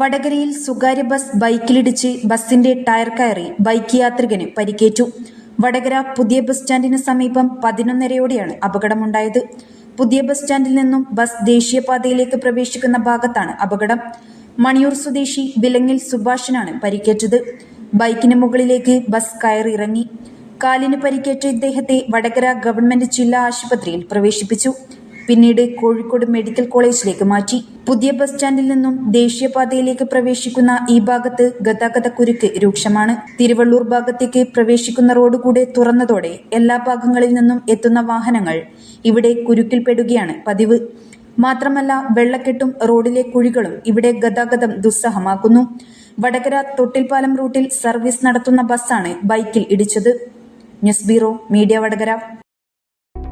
വടകരയിൽ സ്വകാര്യ ബസ് ബൈക്കിലിടിച്ച് ബസിന്റെ ടയർ കയറി ബൈക്ക് യാത്രികന് പരിക്കേറ്റു. വടകര പുതിയ ബസ് സ്റ്റാൻഡിന് സമീപം പതിനൊന്നരയോടെയാണ് അപകടമുണ്ടായത്. പുതിയ ബസ് സ്റ്റാൻഡിൽ നിന്നും ബസ് ദേശീയപാതയിലേക്ക് പ്രവേശിക്കുന്ന ഭാഗത്താണ് അപകടം. മണിയൂർ സ്വദേശി വിലങ്ങിൽ സുഭാഷിനാണ് പരിക്കേറ്റത്. ബൈക്കിന് മുകളിലേക്ക് ബസ് കയറിയിറങ്ങി. കാലിന് പരിക്കേറ്റ ഇദ്ദേഹത്തെ വടകര ഗവൺമെന്റ് ജില്ലാ ആശുപത്രിയിൽ പ്രവേശിപ്പിച്ചു. പിന്നീട് കോഴിക്കോട് മെഡിക്കൽ കോളേജിലേക്ക് മാറ്റി. പുതിയ ബസ് സ്റ്റാൻഡിൽ നിന്നും ദേശീയപാതയിലേക്ക് പ്രവേശിക്കുന്ന ഈ ഭാഗത്ത് ഗതാഗത കുരുക്ക് രൂക്ഷമാണ്. തിരുവള്ളൂർ ഭാഗത്തേക്ക് പ്രവേശിക്കുന്ന റോഡ് കൂടെ തുറന്നതോടെ എല്ലാ ഭാഗങ്ങളിൽ നിന്നും എത്തുന്ന വാഹനങ്ങൾ ഇവിടെ കുരുക്കിൽപ്പെടുകയാണ് പതിവ്. മാത്രമല്ല വെള്ളക്കെട്ടും റോഡിലെ കുഴികളും ഇവിടെ ഗതാഗതം ദുസ്സഹമാക്കുന്നു. വടകര തൊട്ടിൽപാലം റൂട്ടിൽ സർവീസ് നടത്തുന്ന ബസ്സാണ് ബൈക്കിൽ ഇടിച്ചത്. News bureau media Vadakara.